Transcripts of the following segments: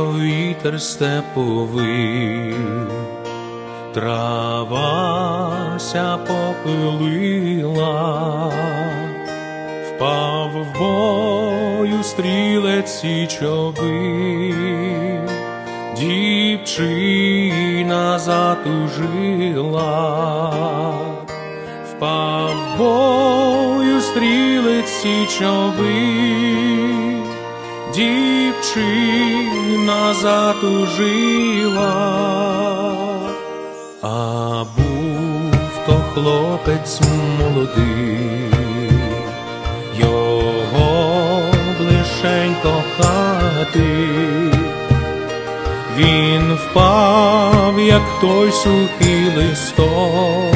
вітер степовий, травася похилила, впав в бою стрілець січовий, дівчина затужила, впав в бою стрілець січовий, дівчина затужила, а був то хлопець молодий, його блишень кохати. Він впав, як той сухий листок,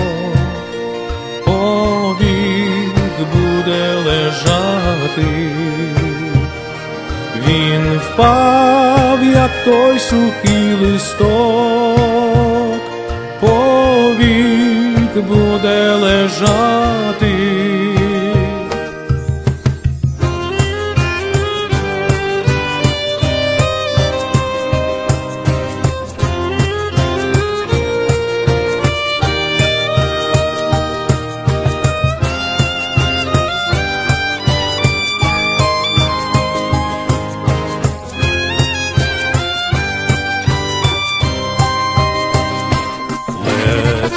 повік буде лежати. Він впав, як той сухий листок, повік буде лежати.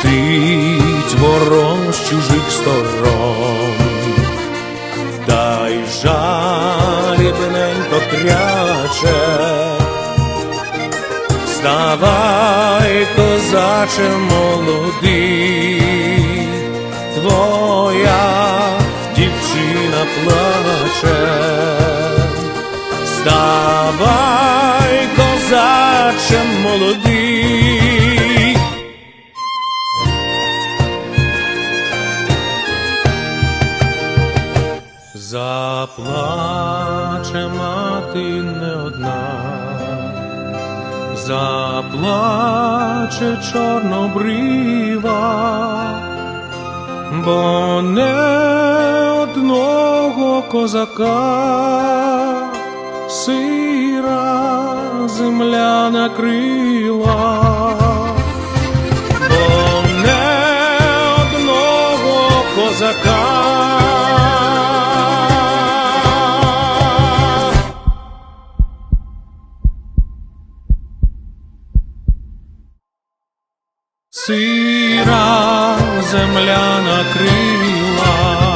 Летить ворон з чужих сторон, та й жалібненько кряче. Вставай, козаче молодий, твоя дівчина плаче. Вставай, козаче молодий. Заплаче мати не одна, заплаче чорнобрива, бо не одного козака сира земля накрила, бо не одного козака. Сира земля накрила,